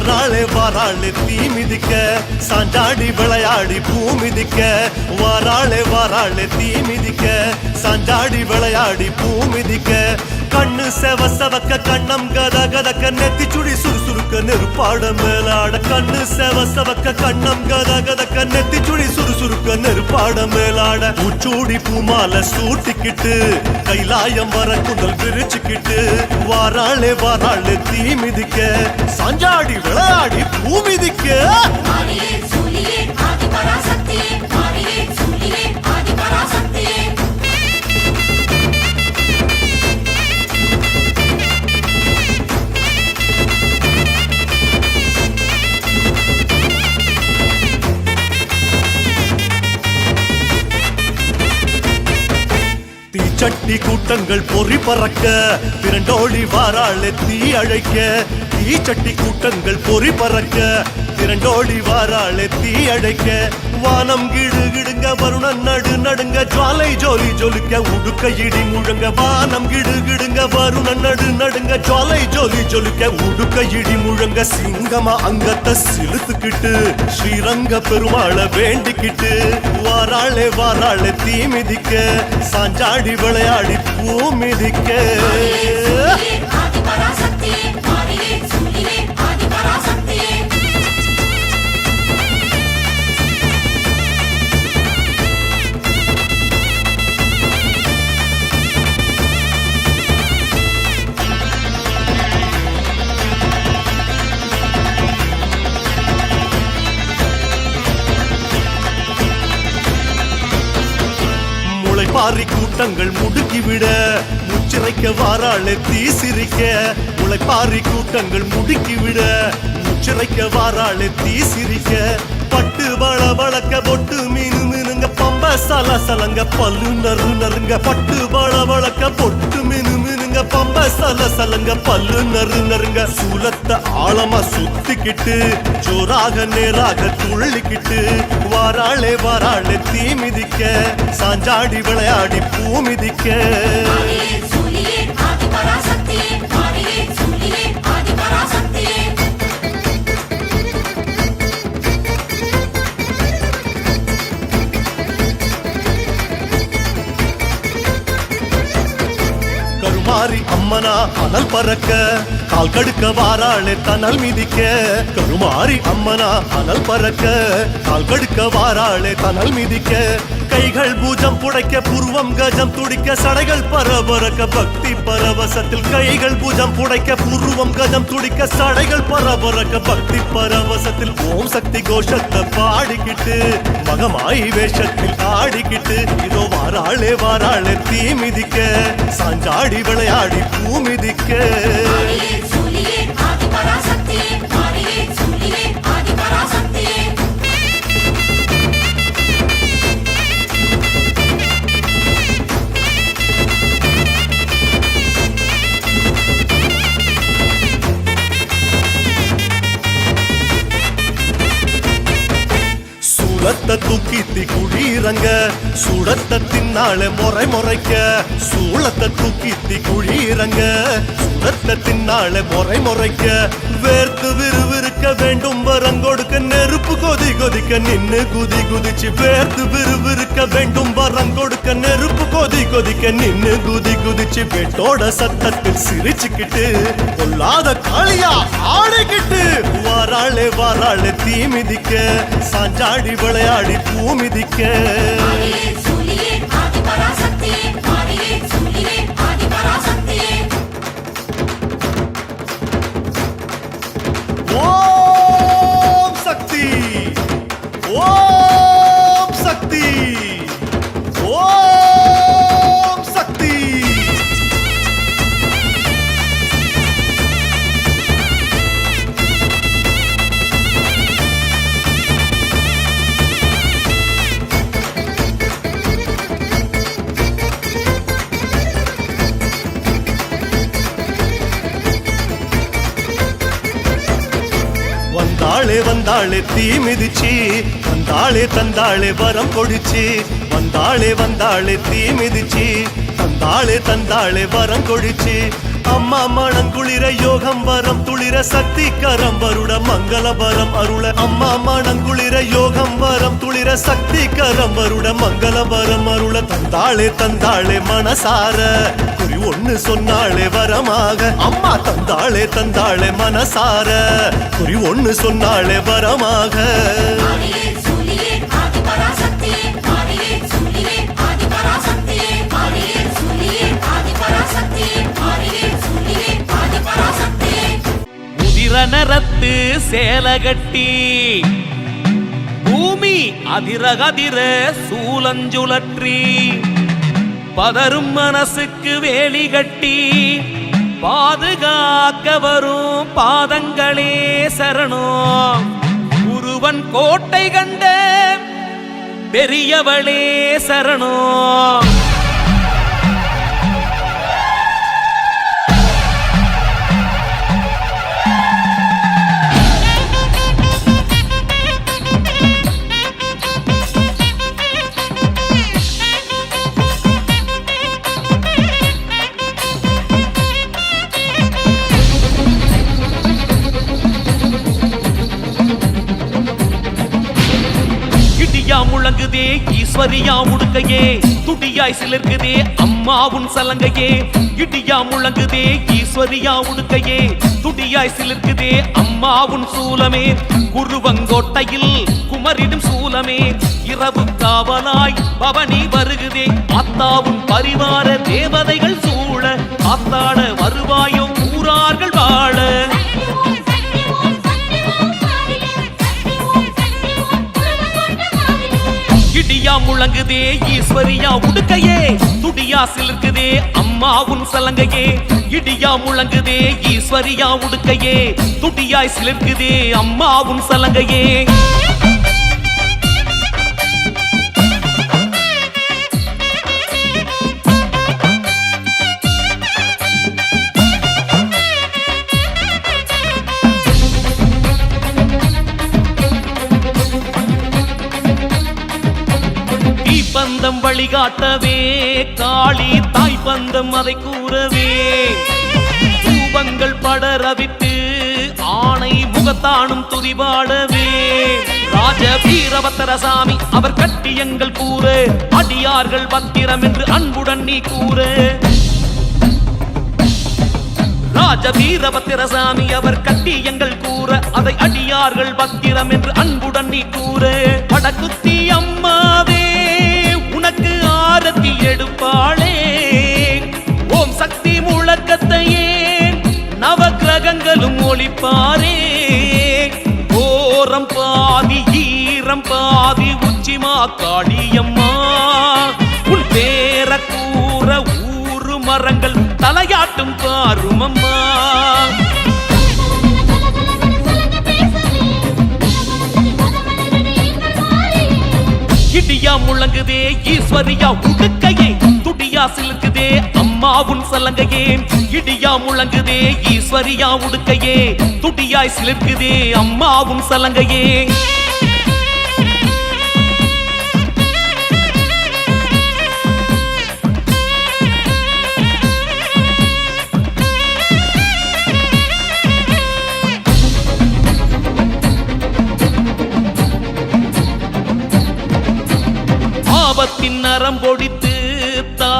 வாராளே வாராளே தீ மிதிக்க. சாஞ்சாடி விளையாடி பூ மிதிக்க. வாராளே வாராளே தீ மிதிக்க. சாஞ்சாடி விளையாடி பூ மிதிக்க. கண்ணு செவ செவக்க கண்ணம் கத கதக்க நெத்தி சுடி சுறுசுறுக்க நெருப்பாட மேலாட கண்ணு செவ செவக்க கண்ணம் கத கதக்க நெத்தி சுடி சுறுசுறுக்க நெருப்பாட மேலாட உச்சூடி பூமால சூட்டிக்கிட்டு கைலாயம் வர குந்தல் விரிச்சுக்கிட்டு வாராளே வாராளே தீ மிதிக்க சாஞ்சாடி விளையாடி கூட்டங்கள் பொறி பறக்க திரண்டோழி வாராளே தீ அழைக்க தீச்சட்டி கூட்டங்கள் பொறி பறக்க திரண்டோடி வாராளே தீ அழைக்க வானம் கிடு கிடுங்க வருணன் நடு நடுங்க ஜுவாலை ஜோலி ஜொலிக்க உடுக்க இடி முழங்க வானம் கிடு கிடுங்க வருணன் நடு நடுங்க ஜுவாலை ஜோலி ஜொலிக்க உடுக்க இடி முழங்க சிங்கமா அங்கத்தை சிலுத்துக்கிட்டு ஸ்ரீரங்க பெருமாளை வேண்டிக்கிட்டு வாராளே வாராளே தீ மிதிக்க சாஞ்சாடி விளையாடி பூ மிதிக்க. முளைப்பாரி கூட்டங்கள் முடுக்கிவிட முச்சிறைக்க வாராளே தீ சிரிக்க முளைப்பாரி கூட்டங்கள் முடுக்கிவிட முச்சிறைக்க வாராளே தீ சிரிக்க பட்டு வள வளக்க பொட்டு மீனு மீனுங்க பம்ப சல சலங்க பல்லு நறு நறுங்க பட்டு வள வளக்க பொட்டு மீனு மீனுங்க பம்ப சல சலங்க பல்லு நறு நறுங்க சூலத்தை ஆழமா சுத்திக்கிட்டு ஜோராக நேராக துள்ளிக்கிட்டு வாராளே வாராளே தீ மிதிக்க சாஞ்சாடி விளையாடி பூ மிதிக்க. மாரியே சூலியே ஆதிபராசக்தியே மாரியே சூலியே ஆதிபராசக்தியே. கருமாரி அம்மனா அனல் பறக்க. கால் கடுக்க வாராளே தனல் மிதிக்க. கருமாரி அம்மனா அனல் பறக்க. கால் கடுக்க வாராளே தனல் மிதிக்க. கைகள் பூஜம் புடைக்க பூர்வம் கஜம் துடிக்க சடைகள் பரபரக்க பக்தி பரவசத்தில் கைகள் பூஜம் புடைக்க பூர்வம் கஜம் துடிக்க சடைகள் பரபரக்க பக்தி பரவசத்தில் ஓம் சக்தி கோஷத்தை பாடிக்கிட்டு மகமாய் வேஷத்தில் ஆடிக்கிட்டு இதோ வாராளே வாராளே தீ மிதிக்க சாஞ்சாடி விளையாடி பூ மிதிக்க. மாரியே தூக்கி தி மாரியே சூலியே ஆதிபராசக்தியே சுடத்தை தின்னாலே முறை முறைக்க சூளத்தை தி குழீரங்க சுடத்தை தின்னாலே முறை முறைக்க வேர்த்து விறுவிறு விறுவிறுக்க வேண்டும் வரம் கொடுக்க நெருப்பு கொதி கொதிக்க நின்னு குதி குதிச்சு வேர்த்து விறுவிறுக்க வேண்டும். வரம் கொடுக்க நெருப்பு கொதி கொதிக்க நின்னு குதி குதிச்சு வெட்டோட சத்தத்தில் சிரிச்சுக்கிட்டு கொல்லாத காளியா ஆடிக்கிட்டு வாராளே வாராளே தீ மிதிக்க சாஞ்சாடி விளையாடி பூ மிதிக்க. வந்தாளே தீ மிதிச்சு வந்தாளே தந்தாளே வரம் கொடிச்சு வந்தாளே வந்தாளே தீ மிதிச்சு தந்தாளே தந்தாளே வரம் கொடிச்சு. அம்மா மணங்குளிர யோகம் வரம் துளிர சக்தி கரம் வருட மங்களபரம் அருள. அம்மா மணங்குளிர யோகம் வரம் துளிர சக்தி கரம் வருட மங்களபரம் அருள. தந்தாளே தந்தாளே மனசார. குறி ஒண்ணு சொன்னாளே வரமாக. அம்மா தந்தாளே தந்தாளே மனசார. குறி ஒண்ணு சொன்னாளே வரமாக. முதிர சேலகட்டி. பூமி அதிரகதிர சூலஞ்சுழற்றி. பதரும் மனசுக்கு வேலி கட்டி. பாதுகாக்க வரும் பாதங்களே சரணம். குருவன் கோட்டை கண்ட பெரியவளே சரணம். ஈஸ்வரியா உடுக்கையே துடியாய் சிலிருக்குதே அம்மா உன் சலங்கையே இடியா முழங்குதே ஈஸ்வரியா உடுக்கையே துடியாய் சிலிருக்குதே அம்மா உன் சூலமே. குருவங்கோட்டையில் குமரிடும் சூலமே. இரவு காவலாய் பவனி வருகுதே. அத்தாவும் பரிவார தேவதைகள் சூழ அத்தாட வருவாயோ முழங்குதே ஈஸ்வரியா உடுக்கையே. துடியா சிலிருக்குதே அம்மா உன் சலங்கையே. இடியா முழங்குதே ஈஸ்வரியா உடுக்கையே. துடியாய் சிலிருக்குதே அம்மா உன் சலங்கையே. தீப்பந்தம் வழிகாட்டவே காளி தாய் பந்தம் அதை கூறவே. தூபங்கள் படரவிட்டு ஆணை முகத்தானும் துதிபாடவே ராஜ வீரபத்தரசாமி அவர் கட்டி எங்கள் கூறு அடியார்கள் பத்திரம் என்று அன்புடன் நீ கூறு. ராஜ வீரபத்திரசாமி அவர் கட்டி எங்கள் கூற அதை அடியார்கள் பத்திரம் என்று அன்புடன் நீ கூறு. வடக்குத்தி அம்மா பாரே. ஓரம் பாதி ஈரம் பாதி உச்சிமா காளியம்மா உன் பேர கூற ஊறு மரங்கள் தலையாட்டும் பாருமம்மா. இடியா முழங்குதே ஈஸ்வரியா உடுக்க துடியா சிலுக்குதே அம்மா உன் சலங்கையே இடியா முழங்குதே ஈஸ்வரியா உடுக்கையே துடியாய் சிலிர்க்குதே அம்மா உன் சலங்கையே. ஆபத்தின் நரம் பொடித்து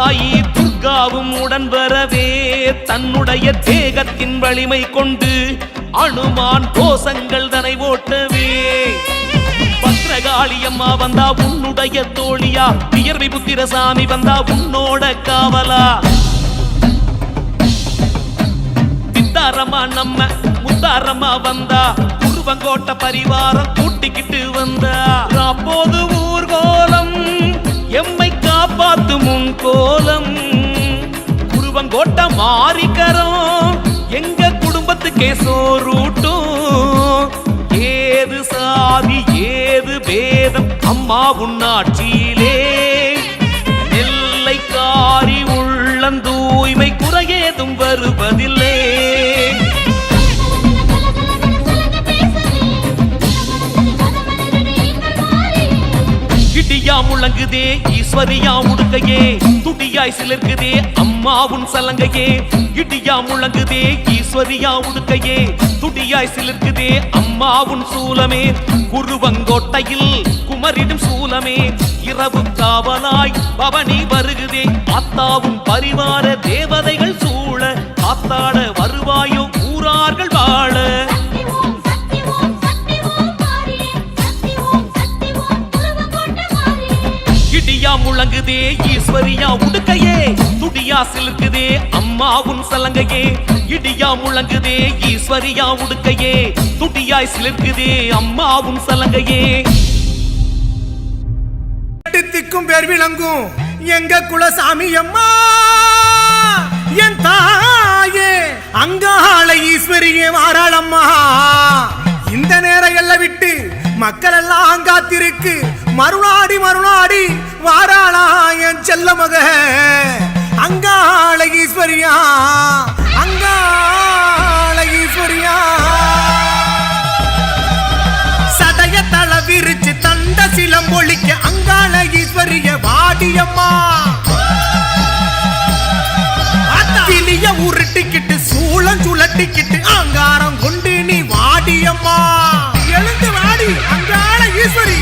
தாயி துர்காவும் உடன் வரவே தன்னுடைய தேகத்தின் வலிமை கொண்டு அனுமான் கோஷங்கள் தனை ஓட்டவே. பத்ரகாளி அம்மா வந்தா உன்னுடைய தோழியா? வியர்வி புத்திரசாமி வந்தா உன்னோட காவலா? சித்தாரம்மா நம்ம முத்தாரமா வந்தா குருவங்கோட்ட பரிவாரம் கூட்டிக்கிட்டு கோலம். குருவங்கோட்ட மாறிக்கரம் எங்க குடும்பத்துக்கே சோறூட்டும் ஏது சாதி ஏது பேதம் அம்மா உன்னாட்சியிலே. நெல்லைக்காரி உள்ளந்தூய்மை துடியா முழங்குதே ஈஸ்வரியா உடுக்கையே. துடியாய் சிலிர்க்குதே அம்மாவும் சலங்கையே. இடியா முழங்குதே ஈஸ்வரியா உடுக்கையே. துடியாய் சிலிர்க்குதே அம்மாவும் சூலமே. குருவங்கோட்டையில் குமரிடும் சூலமே. இரவு காவலாய் பவனி வருகுதே. அத்தாவும் பரிவார தேவதைகள் சூழ. காத்தாட வருவாயோ கூறார்கள் வாழ. துடியா முழங்குதே ஈஸ்வரியா உடுக்கையே. துடியா சிலுக்குதே உன் சலங்கையே. இடியா முழங்குதே ஈஸ்வரியா உடுக்கையே. துடியாய் சிலிருக்குதே அம்மா உன் சலங்கையே. திக்கும் பேர் விளங்கும். எங்க குலசாமி அம்மா என் தாயே. அங்காள ஈஸ்வரியே வாராளம்மா. இந்த நேரம் எல்லாம் விட்டு மக்கள் எல்லாம் அங்காத்திருக்கு மறுநாடி மறுநாடி செல்ல மக அங்காள ஈஸ்வரியா அங்காள ஈஸ்வரியா. சதய தள விரிச்சு தந்த சிலம் ஒழிக்க அங்காள ஈஸ்வரிய வாடியம்மா. அத்திலிய உருட்டிக்கிட்டு சூளம் சுழட்டிக்கிட்டு அங்காரம் கொண்டு நீ வாடியம்மா. எழுந்து வாடி அங்காள ஈஸ்வரி.